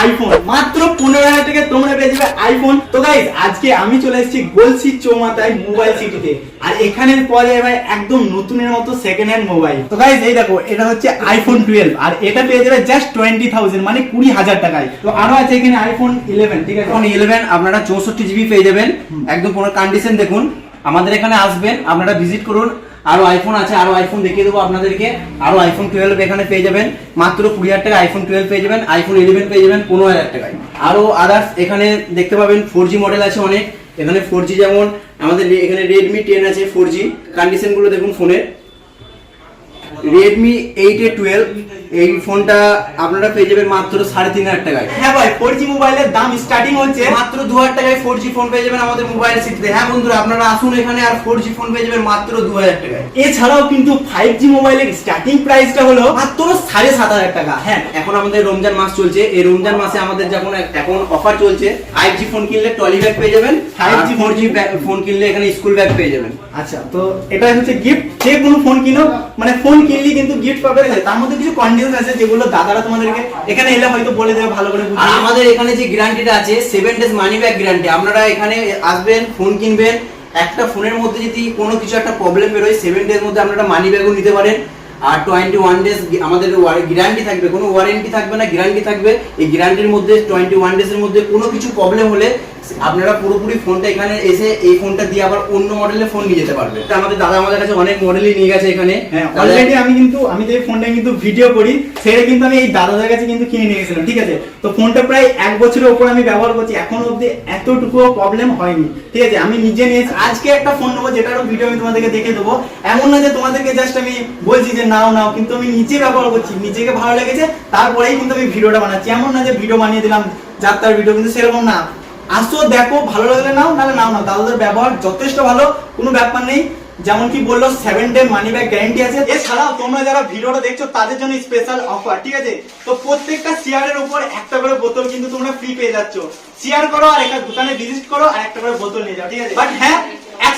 IPhone মাত্র পনেরো হাজার টাকা তোমরা পেয়ে যাবে আইফোন তো গাইজ আজকে আমি চলে এসেছি গোলসি চৌমাথায় মোবাইল সিটিতে আর এখানের পরে ভাই একদম নতুনের মতো সেকেন্ড হ্যান্ড মোবাইল তো গাইজ এই দেখো এটা হচ্ছে আইফোন টুয়েলভ আর এটা পেয়ে যাবে জাস্ট টোয়েন্টি থাউজেন্ড মানে কুড়ি হাজার টাকায়। তো আরও আছে এখানে আইফোন ইলেভেন ঠিক আছে? এখন ইলেভেন আপনারা চৌষট্টি জিবি পেয়ে যাবেন। একদম কোনো কন্ডিশন দেখুন। আমাদের এখানে আসবেন আপনারা ভিজিট করুন। আরও আইফোন আছে, আরও আইফোন দেখিয়ে দেবো আপনাদেরকে। আরও আইফোন টুয়েলভ এখানে পেয়ে যাবেন। মাত্র কুড়ি হাজার টাকা আইফোন টুয়েলভ পেয়ে যাবেন আইফোন ইলেভেন পেয়ে যাবেন, পনেরো হাজার টাকায়। আরও আদার্স এখানে দেখতে পাবেন ফোর জি মডেল আছে অনেক। এখানে ফোর জি যেমন, আমাদের এখানে রেডমি টেন আছে ফোর জি কন্ডিশনগুলো দেখুন ফোনের রেডমি এইট এ টুয়েলভ এই ফোনটা আপনারা পেয়ে যাবেন মাত্র সাড়ে তিন হাজার টাকায়। হ্যাঁ ভাই ফোর জি মোবাইলের দাম স্টার্টিং হচ্ছে। মাত্র দু হাজার টাকায় ফোর জি ফোন পেয়ে যাবেন আমাদের মোবাইল সিটিতে হ্যাঁ বন্ধুরা আপনারা আসুন এখানে আর ফোর জি ফোন পেয়ে যাবেন মাত্র দু হাজার টাকায়। এছাড়াও কিন্তু ফাইভ জি মোবাইলের স্টার্টিং প্রাইসটা হলো মাত্র সাড়ে সাত হাজার টাকা। হ্যাঁ এখন আমাদের রমজান মাস চলছে। এই রমজান মাসে আমাদের যখন এখন অফার চলছে ফাইভ জি ফোন কিনলে ট্রলি ব্যাগ পেয়ে যাবেন five G four G phone কিনলে এখানে স্কুল ব্যাগ পেয়ে যাবেন। আচ্ছা তো এটা হচ্ছে গিফট যে কোনো ফোন কিনো। মানে ফোন কিনলে কিন্তু গিফট পাবে। তার মধ্যে কিছু কন্ডিশন আছে যেগুলো দাদারা তোমাদেরকে এখানে এলে হয়তো বলে দেবে, ভালো করে আর আমাদের এখানে যে গ্যারান্টিটা আছে seven days money back guarantee আপনারা এখানে আসবেন ফোন কিনবেন, একটা ফোনের মধ্যে যদি কোনো কিছু একটা প্রবলেম বেরোয় সেভেন ডেজ মধ্যে আপনারা মানি ব্যাগও নিতে পারেন। আর টোয়েন্টি ওয়ান ডেজ আমাদের গ্যারান্টি থাকবে, কোনো ওয়ারেন্টি থাকবে না গ্যারান্টি থাকবে। এই গ্যারান্টির মধ্যে টোয়েন্টি ওয়ান ডেজের মধ্যে কোনো কিছু প্রবলেম হলে আপনারা পুরোপুরি ফোনটা এখানে এসে এই ফোনটা দিয়ে আবার অন্য মডেলের ফোন নিয়ে যেতে পারবে তা আমাদের দাদা আমাদের কাছে অনেক মডেলই নিয়ে গেছে এখানে। হ্যাঁ অলরেডি আমি কিন্তু আমি যে ফোনটা কিন্তু ভিডিও করি। সেটা কিন্তু আমি এই দাদাদের কাছে কিন্তু কিনে নিয়ে গেছিলাম ঠিক আছে? তো ফোনটা প্রায় এক বছরের উপর আমি ব্যবহার করছি। এখন অবধি এতটুকু প্রবলেম হয়নি ঠিক আছে? আমি নিজে নিয়েছি আজকে একটা ফোন নেব যেটারও ভিডিও আমি তোমাদেরকে দেখে দেবো। এমন না যে তোমাদেরকে জাস্ট আমি বলছি যে নাও নাও কিন্তু আমি নিজে ব্যবহার করছি। নিজেকে ভালো লেগেছে তারপরেই কিন্তু আমি ভিডিওটা বানাচ্ছি। এমন না যে ভিডিও বানিয়ে দিলাম যাত্রার ভিডিও কিন্তু সেরকম না। আসো, দেখো, ভালো লাগলে নাও, নাহলে নাও না। দাদাদের ব্যবহার যথেষ্ট ভালো, কোনো ব্যাপার নেই। যেমন কি বলল seven day money back guarantee আছে। এছাড়াও তোমরা যারা ভিডিওটা দেখছ, তাদের জন্য স্পেশাল অফার ঠিক আছে? তো প্রত্যেকটা শেয়ারের উপর একটা করে বোতল কিন্তু তোমরা ফ্রি পেয়ে যাচ্ছ। শেয়ার করো আর একটা দোকানে ভিজিট করো আর একটা করে বোতল নিয়ে যাও, ঠিক আছে? বাট হ্যাঁ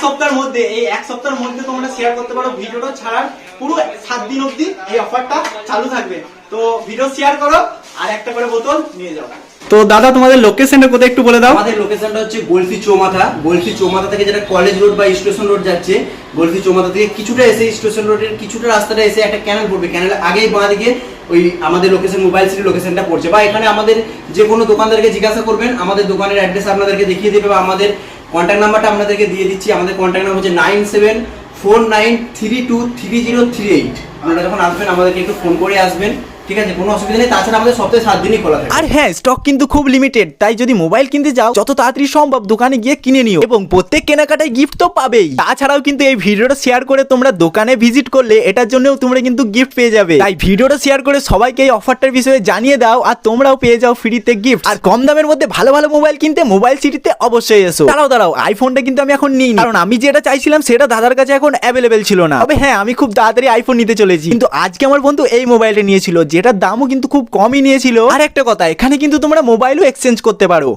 সপ্তাহের মধ্যে এই এক সপ্তাহের মধ্যে তোমরা শেয়ার করতে পারো। ভিডিওটা ছাড়ার পুরো সাত দিন অবধি এই অফারটা চালু থাকবে। তো ভিডিও শেয়ার করো আর একটা করে বোতল নিয়ে যাও। তো দাদা তোমাদের লোকেশনটা কোথায় একটু বলে দাও? আমাদের লোকেশনটা হচ্ছে গোলফি চৌমাথা। গোলফি চৌমাথা থেকে যেটা কলেজ রোড বা স্টেশন রোড যাচ্ছে গোলফি চৌমাথা থেকে কিছুটা এসে স্টেশন রোডের কিছুটা রাস্তাটা এসে একটা ক্যানেল পড়বে। ক্যানেল আগেই বাঁ দিকে ওই আমাদের লোকেশন মোবাইল সিটি লোকেশনটা পড়ছে। বা এখানে আমাদের যে কোনো দোকানদারকে জিজ্ঞাসা করবেন আমাদের দোকানের অ্যাড্রেস আপনাদেরকে দেখিয়ে দেবে বা আমাদের কন্ট্যাক্ট নাম্বারটা আপনাদেরকে দিয়ে দিচ্ছি। আমাদের কন্ট্যাক্ট নাম্বার হচ্ছে nine seven four nine three two three zero three eight আপনারা যখন আসবেন, আমাদেরকে একটু ফোন করে আসবেন। ঠিক আছে, কোনো অসুবিধা নেই। তাছাড়া আমাদের সপ্তাহে সাত দিনই খোলা থাকে। আর হ্যাঁ স্টক কিন্তু খুব লিমিটেড তাই যদি মোবাইল কিনতে যাও, যত তাড়াতাড়ি সম্ভব দোকানে গিয়ে কিনে নিও। এবং প্রত্যেক কেনাকাটায় গিফট তো পাবেই। তাছাড়াও কিন্তু এই ভিডিওটা শেয়ার করে তোমরা দোকানে ভিজিট করলে, এটার জন্যও তোমরা কিন্তু গিফট পেয়ে যাবে। তাই ভিডিওটা শেয়ার করে সবাইকে এই অফারটার বিষয়ে জানিয়ে দাও, আর তোমরাও পেয়ে যাও ফ্রিতে গিফট আর কম দামের মধ্যে ভালো ভালো মোবাইল কিনতে মোবাইল সিটিতে অবশ্যই এসো। দাঁড়াও দাঁড়াও আইফোনটা কিন্তু আমি এখন নিই কারণ আমি যেটা চাইছিলাম, সেটা দাদার কাছে এখন অ্যাভেলেবেল ছিল না। তবে হ্যাঁ আমি খুব তাড়াতাড়ি আইফোন নিতে চলেছি। কিন্তু আজকে আমার বন্ধু এই মোবাইলটা নিয়েছিল যেটার দামও কিন্তু খুব কমই নিয়েছিল। আর একটা কথা, এখানে কিন্তু তোমরা মোবাইলও এক্সচেঞ্জ করতে পারো।